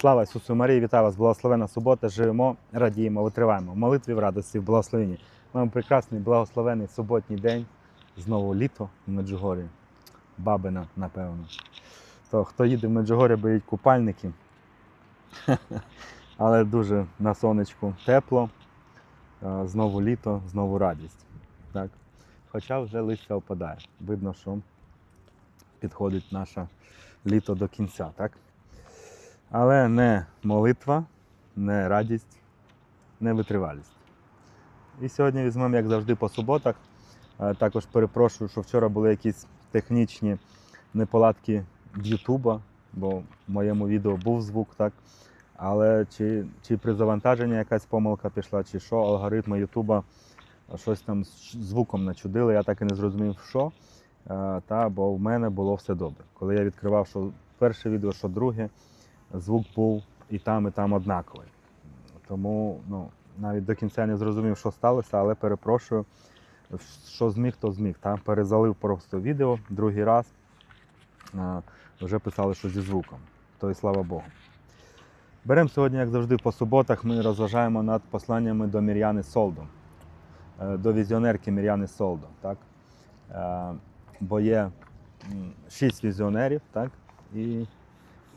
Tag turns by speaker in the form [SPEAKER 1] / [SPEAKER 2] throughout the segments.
[SPEAKER 1] Слава Ісусу Марії, вітаю вас, благословена субота. Живемо, радіємо, витриваємо. В молитві в радості, в благословенні. Маємо прекрасний благословений суботній день. Знову літо в Меджугорі. Бабина, напевно. То хто їде в Меджугорі, беріть купальники. Але дуже на сонечку тепло. Знову літо, знову радість. Так. Хоча вже листя опадає. Видно, що підходить наше літо до кінця, так? Але не молитва, не радість, не витривалість. І сьогодні візьмемо, як завжди, по суботах. Е, Також перепрошую, що вчора були якісь технічні неполадки Ютуба, бо в моєму відео був звук, так? Але чи, чи при завантаженні якась помилка пішла, чи що, алгоритми Ютуба щось там з звуком начудили, я так і не зрозумів, що. Е, Та, бо в мене було все добре. Коли я відкривав що перше відео, що друге, звук був і там, і там однаковий. Тому ну, навіть до кінця не зрозумів, що сталося, але перепрошую, що зміг, то зміг. Та? Перезалив просто відео другий раз. Вже писали, що зі звуком. То і слава Богу. Беремо сьогодні, як завжди, по суботах. Ми розважаємо над посланнями до Мір'яни Солдо, е, до візіонерки Мір'яни Солдо. Так? Е, Бо є шість візіонерів, так? І,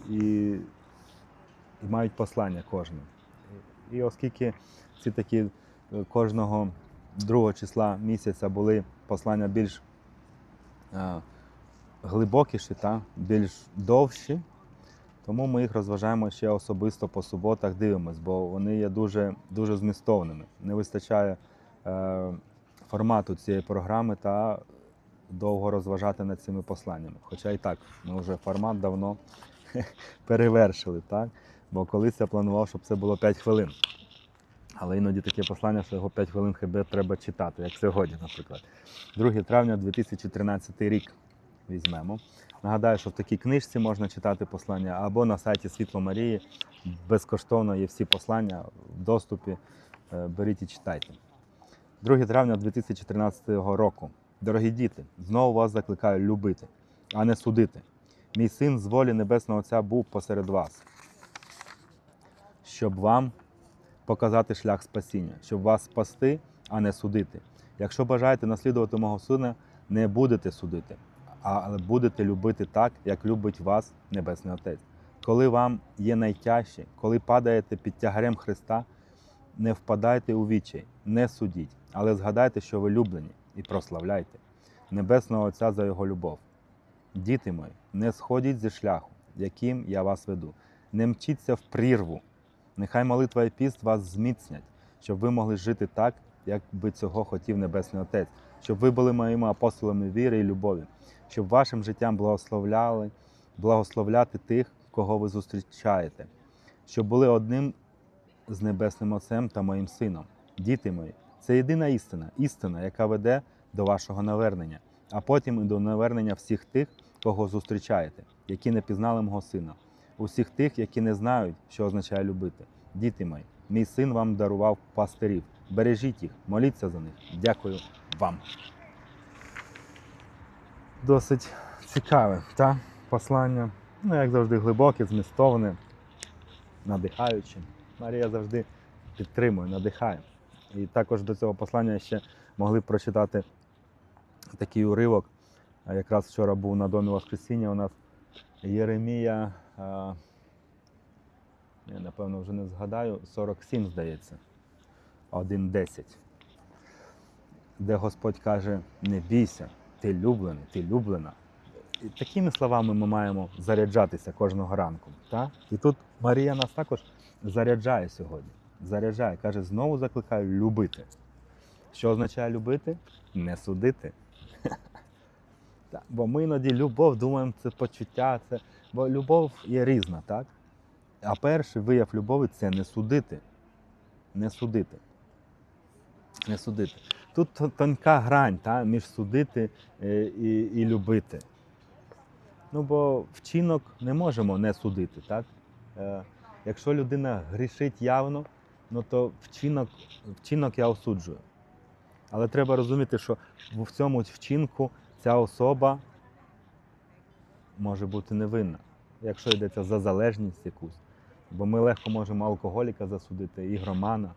[SPEAKER 1] і, і мають послання кожен. І оскільки ці такі е, кожного другого числа місяця були послання більш е, глибокіші, та, більш довші, тому ми їх розважаємо ще особисто по суботах, дивимось, бо вони є дуже, дуже змістовними. Не вистачає е, формату цієї програми та довго розважати над цими посланнями. Хоча і так, ми вже формат давно перевершили, так? Бо колись я планував, щоб це було 5 хвилин. Але іноді таке послання, що його 5 хвилин хіба треба читати, як сьогодні, наприклад. 2 травня 2013 рік візьмемо. Нагадаю, що в такій книжці можна читати послання або на сайті Світло Марії. Безкоштовно є всі послання в доступі. Е, Беріть і читайте. 2 травня 2013 року. Дорогі діти, знову вас закликаю любити, а не судити. Мій син з волі Небесного Отця був посеред вас, щоб вам показати шлях спасіння, щоб вас спасти, а не судити. Якщо бажаєте наслідувати мого сина, не будете судити, але будете любити так, як любить вас Небесний Отець. Коли вам є найтяжче, коли падаєте під тягарем Христа, не впадайте у вічай, не судіть, але згадайте, що ви люблені, і прославляйте Небесного Отця за Його любов. Діти мої, не сходіть зі шляху, яким я вас веду. Не мчіться в прірву. Нехай молитва і піст вас зміцнять, щоб ви могли жити так, як би цього хотів Небесний Отець, щоб ви були моїми апостолами віри і любові, щоб вашим життям благословляли, благословляти тих, кого ви зустрічаєте, щоб були одним з Небесним Отцем та моїм сином. Діти мої, це єдина істина, істина, яка веде до вашого навернення, а потім і до навернення всіх тих, кого зустрічаєте, які не пізнали мого сина, усіх тих, які не знають, що означає любити. Діти мої, мій син вам дарував пастирів. Бережіть їх, моліться за них. Дякую вам. Досить цікаве та послання. Ну, як завжди, глибоке, змістовне, надихаюче. Марія завжди підтримує, надихає. І також до цього послання ще могли прочитати такий уривок. Якраз вчора був на домі Воскресіння у нас Єремія, я напевно вже не згадаю, 47, здається, 1.10, де Господь каже: не бійся, ти люблений, ти люблена. І такими словами ми маємо заряджатися кожного ранку. Так? І тут Марія нас також заряджає сьогодні. Заряджає, каже, знову закликаю любити. Що означає любити? Не судити. Так, Бо ми іноді любов думаємо, це почуття, це. бо любов є різна, так? А перший вияв любові це не судити. Не судити. Не судити. Тут тонка грань та, між судити е, і, і любити. Ну, бо вчинок не можемо не судити, так? Е, якщо людина грішить явно, ну то вчинок, вчинок я осуджую. Але треба розуміти, що в цьому вчинку ця особа може бути невинна, якщо йдеться за залежність якусь. Бо ми легко можемо алкоголіка засудити, ігромана.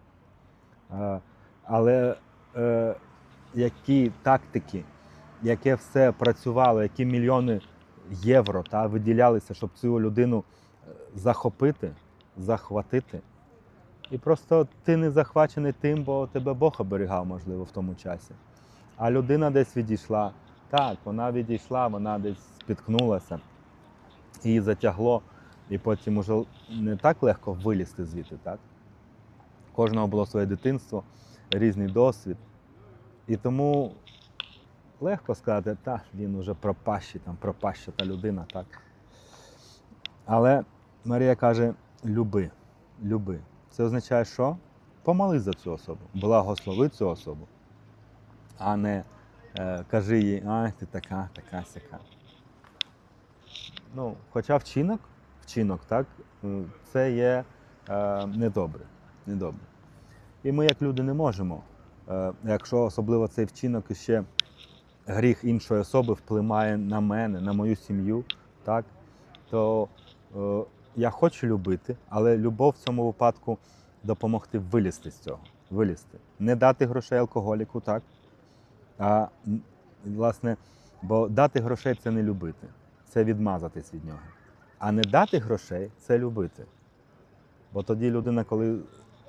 [SPEAKER 1] Е, Але е, які тактики, яке все працювало, які мільйони євро та, виділялися, щоб цю людину е, захопити, захватити. І просто ти не захвачений тим, бо тебе Бог оберігав, можливо, в тому часі. А людина десь відійшла. Так, вона відійшла, вона десь спіткнулася, її затягло, і потім уже не так легко вилізти звідти, так? Кожного було своє дитинство, різний досвід. І тому легко сказати, та він уже пропащий, там пропаща та людина, так. Але Марія каже: люби, люби. Це означає, що? Помолись за цю особу, благослови цю особу, а не кажи їй, ай, ти така, така, сяка. Ну, хоча вчинок, вчинок, так, е, це є е, недобре. недобре. І ми, як люди, не можемо, е, якщо особливо цей вчинок і ще гріх іншої особи впливає на мене, на мою сім'ю, так, то е, я хочу любити, але любов в цьому випадку допомогти вилізти з цього. Вилізти. Не дати грошей алкоголіку, так? А власне, бо дати грошей це не любити, це відмазатись від нього. А не дати грошей це любити. Бо тоді людина, коли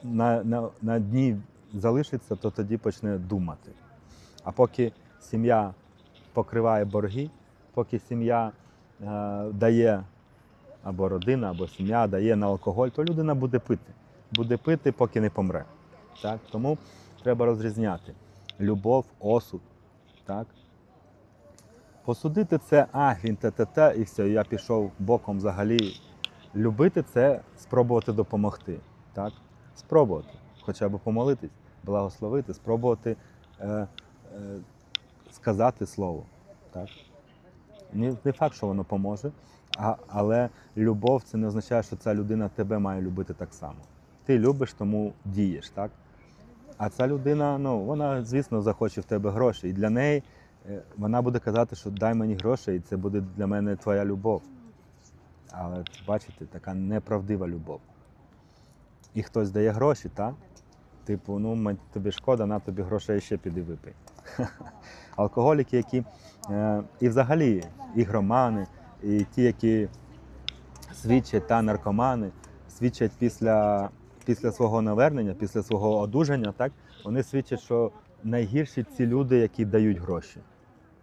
[SPEAKER 1] на, на, на дні залишиться, то тоді почне думати. А поки сім'я покриває борги, поки сім'я е, дає або родина, або сім'я дає на алкоголь, то людина буде пити. Буде пити, поки не помре. Так? Тому треба розрізняти любов, осуд. Так? Посудити це, а, він те-те-те, і все, я пішов боком взагалі. Любити це спробувати допомогти. Так? Спробувати. Хоча б помолитись, благословити, спробувати е, е, сказати слово. Так? Не, не факт, що воно поможе, а, але любов це не означає, що ця людина тебе має любити так само. Ти любиш, тому дієш, так? А ця людина, ну, вона, звісно, захоче в тебе гроші. І для неї е, вона буде казати, що дай мені гроші, і це буде для мене твоя любов. Але бачите, така неправдива любов. І хтось дає гроші, так? Типу, ну тобі шкода, на тобі грошей ще піди випий. Алкоголіки, які е, і взагалі ігромани, і ті, які свідчать та наркомани, свідчать після, після свого навернення, після свого одужання, так, вони свідчать, що найгірші ці люди, які дають гроші,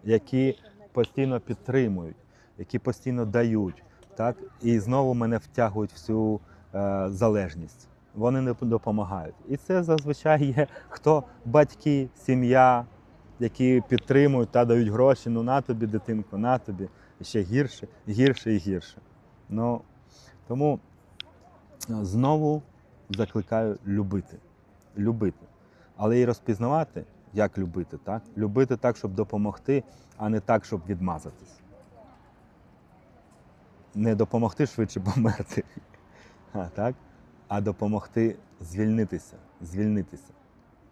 [SPEAKER 1] які постійно підтримують, які постійно дають, так, і знову мене втягують в цю е, залежність. Вони не допомагають. І це зазвичай є хто батьки, сім'я, які підтримують та дають гроші. Ну на тобі, дитинко, на тобі. Ще гірше, гірше і гірше. Ну, тому е, знову закликаю любити. Любити. Але і розпізнавати, як любити, так? Любити так, щоб допомогти, а не так, щоб відмазатись. Не допомогти швидше померти, а, так? а допомогти звільнитися, звільнитися.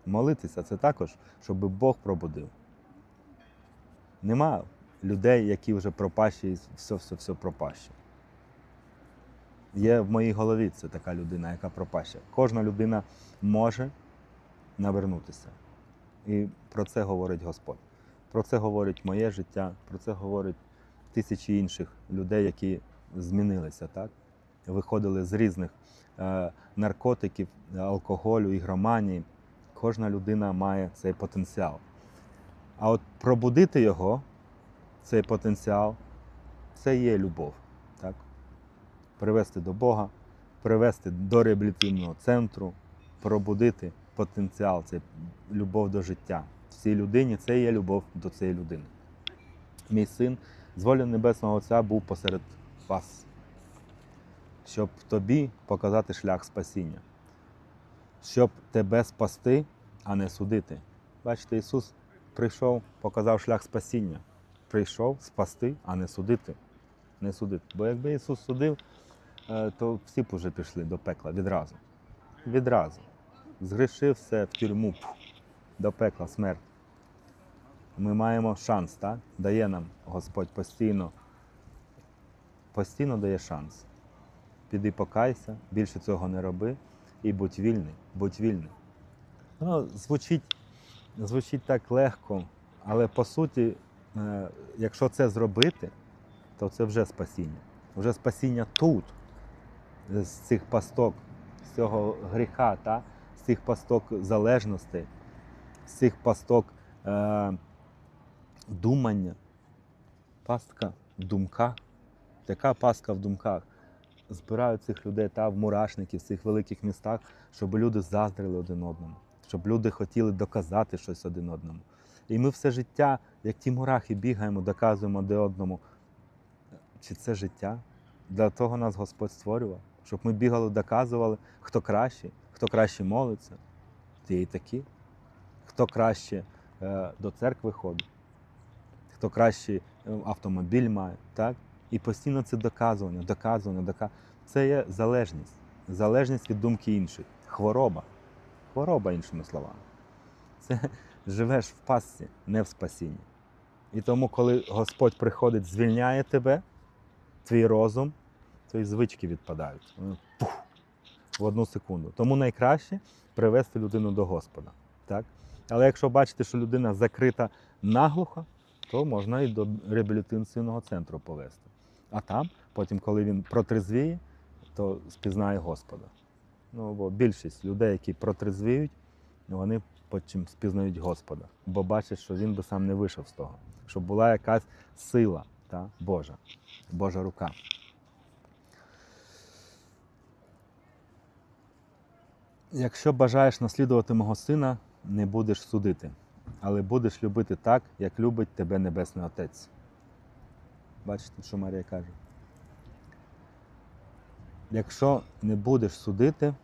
[SPEAKER 1] Молитися це також, щоб Бог пробудив. Нема людей, які вже пропащі і все, все, все пропаще. Є в моїй голові це така людина, яка пропаща. Кожна людина може навернутися. І про це говорить Господь. Про це говорить моє життя, про це говорить тисячі інших людей, які змінилися, так? виходили з різних е, наркотиків, алкоголю, ігроманії. Кожна людина має цей потенціал. А от пробудити його, цей потенціал, це є любов. Привести до Бога, привести до реабілітивного центру, пробудити потенціал, це любов до життя. В цій людині це є любов до цієї людини. Мій син з волі Небесного Отця був посеред вас, щоб тобі показати шлях спасіння, щоб тебе спасти, а не судити. Бачите, Ісус прийшов, показав шлях спасіння. Прийшов спасти, а не судити. Не судити. Бо якби Ісус судив, то всі б уже пішли до пекла відразу. Відразу. Згрішив все в тюрму, до пекла, смерть. Ми маємо шанс, так? Дає нам Господь постійно. Постійно дає шанс. піди покайся, більше цього не роби і будь вільний, будь вільний. Ну, звучить, звучить так легко, але по суті, е, якщо це зробити, то це вже спасіння. Вже спасіння тут, з цих пасток, з цього гріха, та? з цих пасток залежностей, з цих пасток е, думання. Пастка в думках. Така пастка в думках. Збирають цих людей та в мурашників, в цих великих містах, щоб люди заздрили один одному, щоб люди хотіли доказати щось один одному. І ми все життя, як ті мурахи, бігаємо, доказуємо один одному. Чи це життя? Для того нас Господь створював, щоб ми бігали, доказували, хто кращий, хто краще молиться, ті і такі, хто краще е, до церкви ходить, хто краще е, автомобіль має. Так? І постійно це доказування, доказування, доказування. Це є залежність. Залежність від думки інших. Хвороба. Хвороба, іншими словами. Це живеш в пастці, не в спасінні. І тому, коли Господь приходить, звільняє тебе, твій розум, то і звички відпадають. Пух, в одну секунду. Тому найкраще привести людину до Господа. Так? Але якщо бачите, що людина закрита наглухо, то можна і до реабілітаційного центру повести. А там, потім, коли він протрезвіє, то спізнає Господа. Ну, бо більшість людей, які протрезвіють, вони потім спізнають Господа, бо бачать, що він би сам не вийшов з того, щоб була якась сила та, Божа, Божа рука. Якщо бажаєш наслідувати мого сина, не будеш судити, але будеш любити так, як любить тебе Небесний Отець. Бачите, що Марія каже? Якщо не будеш судити,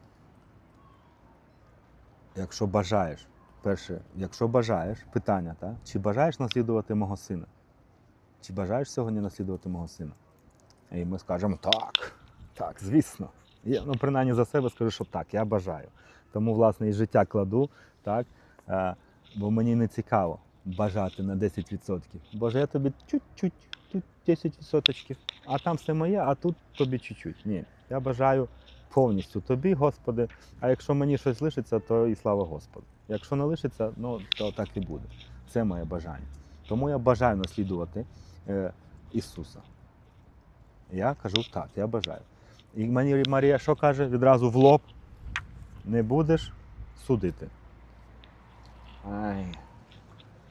[SPEAKER 1] якщо бажаєш, перше, якщо бажаєш, питання, так? чи бажаєш наслідувати мого сина? Чи бажаєш сьогодні наслідувати мого сина? І ми скажемо так, так, звісно. Я, ну, принаймні за себе скажу, що так, я бажаю. Тому, власне, і життя кладу, так, е, бо мені не цікаво бажати на 10%. Боже, я тобі чуть-чуть, тут 10%, а там все моє, а тут тобі чуть-чуть. Ні, я бажаю повністю тобі, Господи. А якщо мені щось лишиться, то і слава Господу. Якщо не лишиться, ну то так і буде. Це моє бажання. Тому я бажаю наслідувати е, Ісуса. Я кажу так, я бажаю. І мені Марія що каже? Відразу в лоб. Не будеш судити. Ай.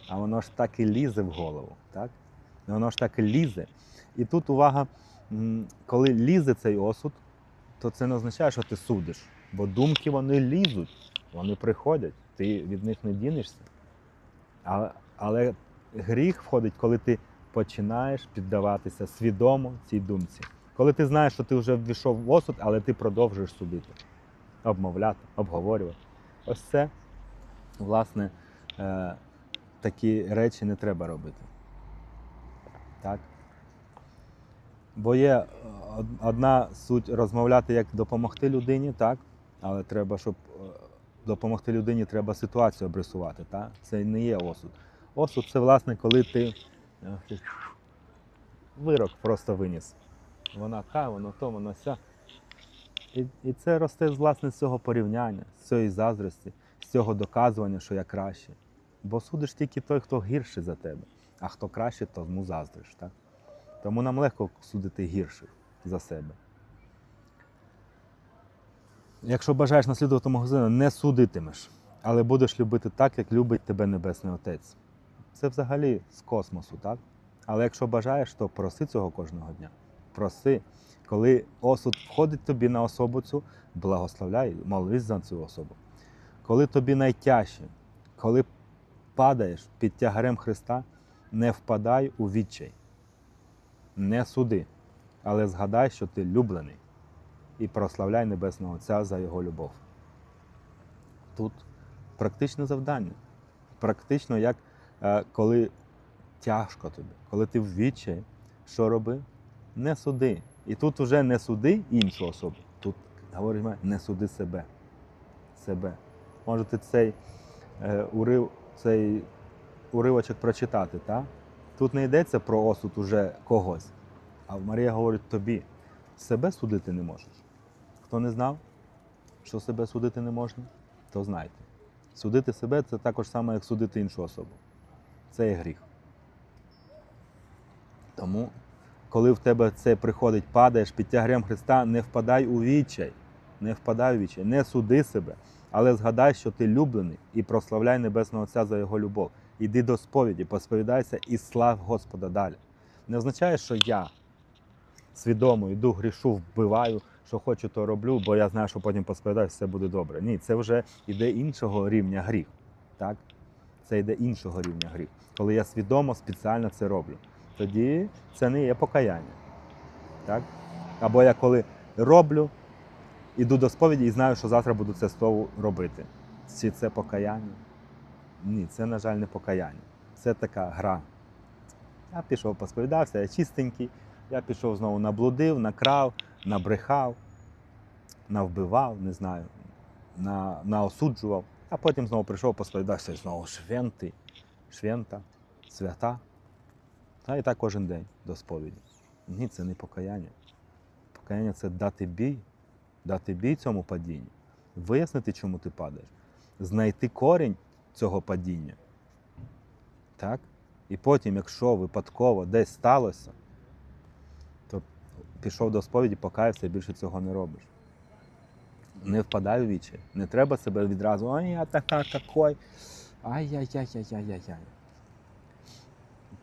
[SPEAKER 1] А воно ж так і лізе в голову. Так? І Воно ж так і лізе. І тут увага, коли лізе цей осуд, то це не означає, що ти судиш. Бо думки вони лізуть, вони приходять, ти від них не дінешся. Але, але гріх входить, коли ти починаєш піддаватися свідомо цій думці. Коли ти знаєш, що ти вже ввійшов в осуд, але ти продовжуєш судити, обмовляти, обговорювати. Ось це, власне, е, такі речі не треба робити. Так? Бо є е, одна суть розмовляти, як допомогти людині, так? але треба, щоб е, допомогти людині, треба ситуацію обрисувати. Так? Це не є осуд. Осуд це, власне, коли ти е, вирок просто виніс. Вона та, воно то, воно ся. І, і це росте власне з цього порівняння, з цієї заздрості, з цього доказування, що я краще. Бо судиш тільки той, хто гірший за тебе, а хто краще, тому заздриш. Так? Тому нам легко судити гірших за себе. Якщо бажаєш наслідувати магазину, не судитимеш, але будеш любити так, як любить тебе Небесний Отець. Це взагалі з космосу, так? Але якщо бажаєш, то проси цього кожного дня. Проси. Коли осуд входить тобі на особу цю, благословляй, молись за цю особу. Коли тобі найтяжче, коли падаєш під тягарем Христа, не впадай у відчай. Не суди, але згадай, що ти люблений, і прославляй Небесного Отця за Його любов. Тут практичне завдання. Практично, як е, коли тяжко тобі, коли ти в відчаї, що роби? Не суди. І тут уже не суди іншу особу. Тут говоримо, не суди себе. Себе. Можете цей, е, урив, цей уривочок прочитати, так? Тут не йдеться про осуд уже когось. А Марія говорить тобі, себе судити не можеш. Хто не знав, що себе судити не можна, то знайте. Судити себе це також саме, як судити іншу особу. Це є гріх. Тому, коли в тебе це приходить, падаєш під тягарем Христа, не впадай у відчай. Не впадай у відчай, не суди себе, але згадай, що ти люблений і прославляй Небесного Отця за його любов. Іди до сповіді, посповідайся і слав Господа далі. Не означає, що я свідомо йду, грішу, вбиваю, що хочу, то роблю, бо я знаю, що потім посповідаюся, все буде добре. Ні, це вже йде іншого рівня гріх. Так? Це йде іншого рівня гріх. Коли я свідомо спеціально це роблю, тоді це не є покаяння. Так? Або я коли роблю, іду до сповіді і знаю, що завтра буду це знову робити. Чи це покаяння? Ні, це, на жаль, не покаяння. Це така гра. Я пішов, посповідався, я чистенький. Я пішов знову наблудив, накрав, набрехав, навбивав, не знаю, на, наосуджував. А потім знову прийшов, посповідався знову швентий, швента, свята. Та і так кожен день до сповіді. Ні, це не покаяння. Покаяння це дати бій, дати бій цьому падінню, вияснити, чому ти падаєш, знайти корінь цього падіння. Так? І потім, якщо випадково десь сталося, то пішов до сповіді, покаявся і більше цього не робиш. Не впадай у вічі. Не треба себе відразу, ой, я така такой. Ай-яй-яй-яй-яй-яй.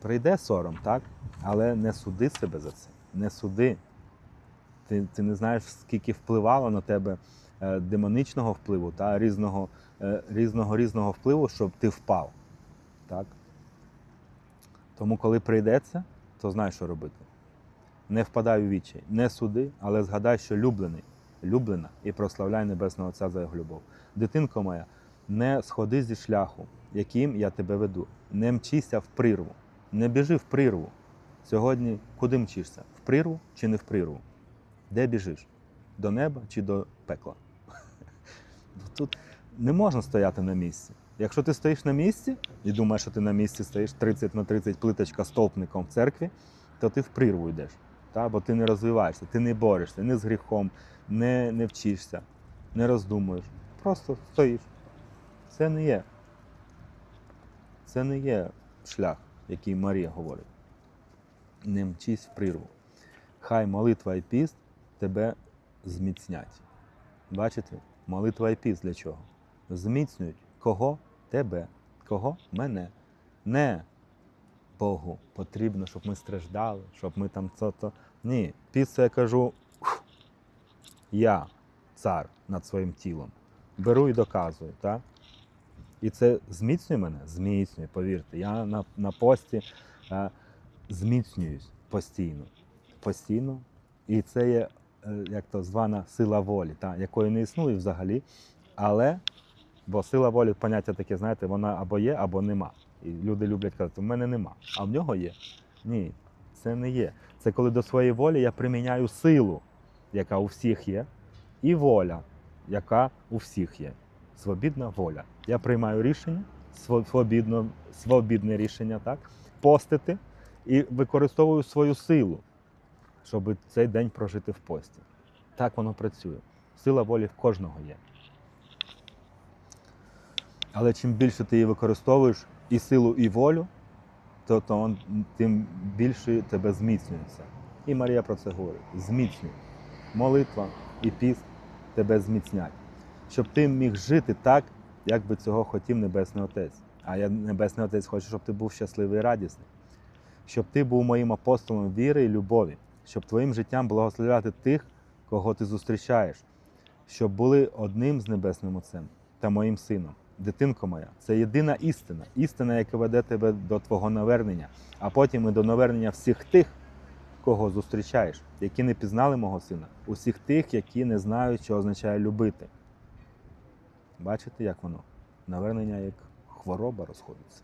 [SPEAKER 1] Прийде сором, так? Але не суди себе за це. Не суди. Ти, ти не знаєш, скільки впливало на тебе е, демоничного впливу та різного, е, різного різного впливу, щоб ти впав. Так? Тому, коли прийдеться, то знай, що робити. Не впадай у вічі, не суди, але згадай, що люблений, люблена і прославляй Небесного Отця за його любов. Дитинко моя, не сходи зі шляху, яким я тебе веду. Не мчися в прірву, не біжи в прірву. Сьогодні куди мчишся? В прірву чи не в прірву? Де біжиш? До неба чи до пекла? Тут не можна стояти на місці. Якщо ти стоїш на місці і думаєш, що ти на місці стоїш 30 на 30 плиточка стовпником в церкві, то ти в прірву йдеш. Та? Бо ти не розвиваєшся, ти не борешся, не з гріхом, не, не вчишся, не роздумуєш. Просто стоїш. Це не є. Це не є шлях, який Марія говорить. Не мчись в прірву. Хай молитва і піст тебе зміцнять. Бачите? Молитва і піст для чого? Зміцнюють кого? Тебе. Кого? Мене. Не Богу потрібно, щоб ми страждали, щоб ми там це-то. Ні, піст я кажу, я цар над своїм тілом. Беру і доказую. Так? І це зміцнює мене? Зміцнює, повірте. Я на, на пості е, зміцнююсь постійно. Постійно. І це є е, як то звана сила волі, та, якої не існує взагалі. Але, бо сила волі, поняття таке, знаєте, вона або є, або нема. І люди люблять казати, в мене нема, а в нього є. Ні, це не є. Це коли до своєї волі я приміняю силу, яка у всіх є, і воля, яка у всіх є. Свобідна воля. Я приймаю рішення, свобідно, свобідне рішення, так? постити і використовую свою силу, щоб цей день прожити в пості. Так воно працює. Сила волі в кожного є. Але чим більше ти її використовуєш і силу, і волю, то, то он, тим більше тебе зміцнюється. І Марія про це говорить: зміцнює. Молитва і піст тебе зміцнять. Щоб ти міг жити так, як би цього хотів Небесний Отець. А я, Небесний Отець, хочу, щоб ти був щасливий і радісний. Щоб ти був моїм апостолом віри і любові, щоб твоїм життям благословляти тих, кого ти зустрічаєш, щоб були одним з Небесним Отцем та моїм сином. Дитинко моя, це єдина істина, істина, яка веде тебе до твого навернення, а потім і до навернення всіх тих, кого зустрічаєш, які не пізнали мого сина, усіх тих, які не знають, що означає любити. Бачите, як воно? Навернення як хвороба розходиться.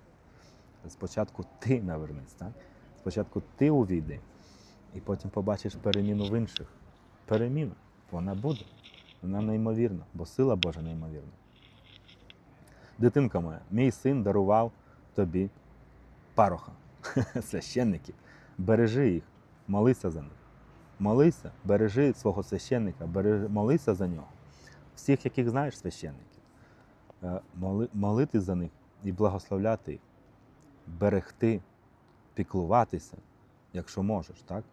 [SPEAKER 1] Спочатку ти навернись, так? Спочатку ти увійди, і потім побачиш переміну в інших. Переміна, вона буде. Вона неймовірна, бо сила Божа неймовірна. Дитинка моя, мій син дарував тобі пароха, священників. Бережи їх, молися за них. Молися, бережи свого священника, бережи, молися за нього. Всіх, яких знаєш священників. Е, Моли, молити за них і благословляти їх, берегти, піклуватися, якщо можеш, так?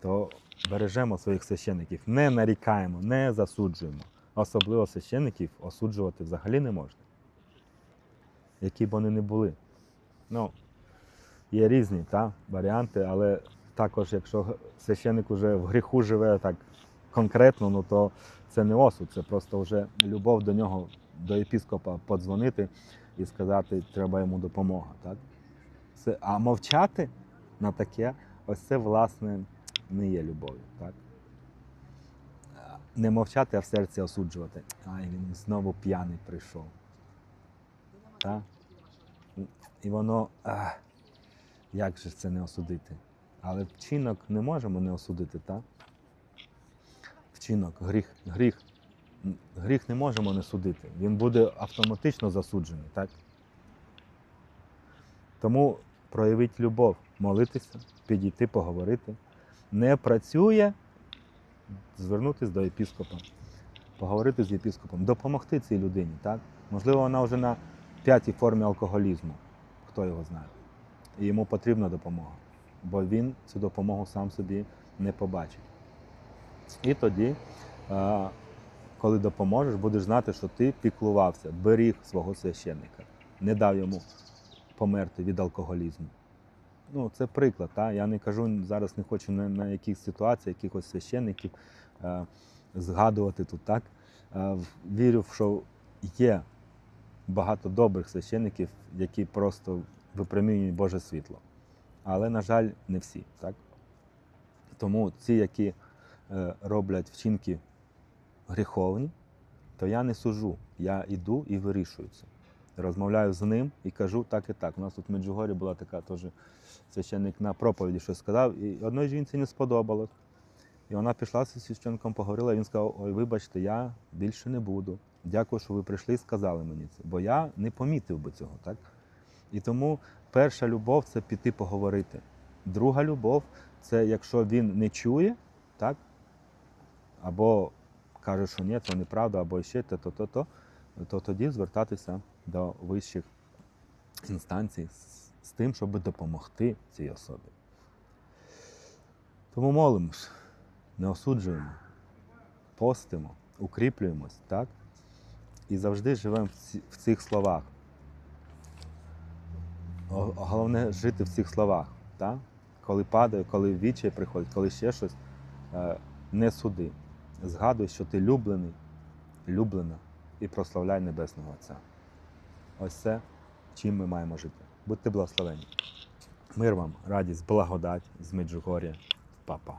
[SPEAKER 1] То бережемо своїх священників, не нарікаємо, не засуджуємо. Особливо священників осуджувати взагалі не можна. Які б вони не були. Ну, є різні та, варіанти, але також, якщо священник вже в гріху живе так конкретно, ну то це не осуд, це просто вже любов до нього, до єпіскопа подзвонити і сказати, треба йому допомога. Так? Це, а мовчати на таке, ось це, власне, не є любов'ю. Так? Не мовчати, а в серці осуджувати. Ай, він знову п'яний прийшов. Так? І воно, а, як же це не осудити? Але вчинок не можемо не осудити, так? Вчинок, гріх, гріх. Гріх не можемо не судити. Він буде автоматично засуджений, так? Тому проявіть любов, молитися, підійти, поговорити. Не працює, звернутися до єпіскопа, поговорити з єпіскопом, допомогти цій людині, так? Можливо, вона вже на п'ятій формі алкоголізму, хто його знає. І йому потрібна допомога, бо він цю допомогу сам собі не побачить. І тоді, коли допоможеш, будеш знати, що ти піклувався, беріг свого священника, не дав йому померти від алкоголізму. Ну, це приклад. Та? Я не кажу зараз, не хочу на, на якихось ситуаціях, якихось священників е, згадувати тут. так. Е, вірю, що є багато добрих священників, які просто випромінюють Боже світло. Але, на жаль, не всі. Так? Тому ці, які е, роблять вчинки гріховні, то я не сужу. Я йду і вирішую це. Розмовляю з ним і кажу так і так. У нас тут в Меджугорі була така теж священник на проповіді, щось сказав, і одної жінці не сподобалось. І вона пішла зі священником, поговорила, і він сказав: Ой, вибачте, я більше не буду. Дякую, що ви прийшли і сказали мені це. Бо я не помітив би цього, так? І тому перша любов це піти поговорити. Друга любов це якщо він не чує, так? Або каже, що ні, це неправда, або ще те, то, то, то, то тоді звертатися до вищих інстанцій з, тим, щоб допомогти цій особі. Тому молимось, не осуджуємо, постимо, укріплюємось, так? І завжди живемо в, цих словах. Головне жити в цих словах. Так? Коли падає, коли відчай приходить, коли ще щось, е, не суди. Згадуй, що ти люблений, люблена і прославляй Небесного Отця. Ось це, чим ми маємо жити. Будьте благословені. Мир вам, радість, благодать з Меджугор'я. Па-па.